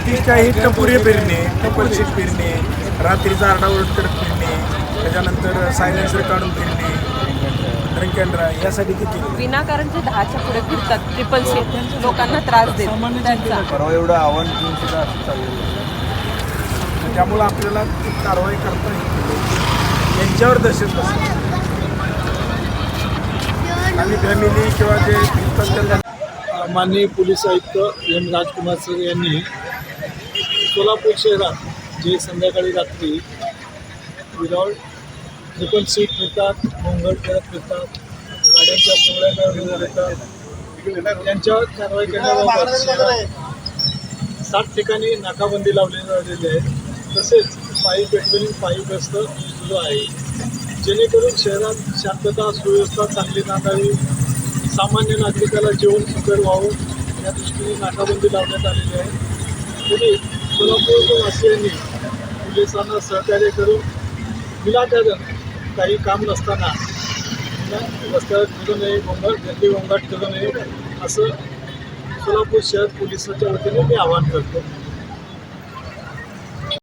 ती काही टपुरी फिरणे टपलशीट फिरणे रात्रीचा आरडाओरड करत फिरणे त्याच्यानंतर सायलेन्सर काढून फिरणे ड्रिंक अँड ड्राय यासाठी ती केली? विनाकारण जे दहाच्या पुढे फिरतात ट्रिपल सीट लोकांना त्रास देत त्यांचा. परवा एवढं आव्हान घेऊन सुद्धा असं चाललेलं त्यामुळं आपल्याला कारवाई करता येते यांच्यावर दहशत बसते आणि फॅमिली किंवा जे माननीय पोलीस आयुक्त एम राजकुमार सर यांनी सोलापूर शहरात जे संध्याकाळी रात्री विदाउट ट्रिपल सीट फिरतात गोंगट करत फिरतात गाड्यांच्या पोंगळ्या घेऊन त्यांच्यावर कारवाई करण्याबाबत सात ठिकाणी नाकाबंदी लावली झालेली आहे. तसेच पायी पेट्रोलिंग पायी गस्त सुरू आहे जेणेकरून शहरात शांतता सुव्यवस्था चांगली नांदावी. सामान्य नागरिकाला जेवण सुकर व्हावं या दृष्टीने नाकाबंदी लावण्यात आलेली आहे. तरी सोलापूर वासियांनी पोलिसांना सहकार्य करून विनाकारण काही काम नसताना रस्त्यावर फिरू नये गोंगाट गर्दी गोंगाट करू नये असं सोलापूर शहर पोलिसांच्या वतीने मी आवाहन करतो.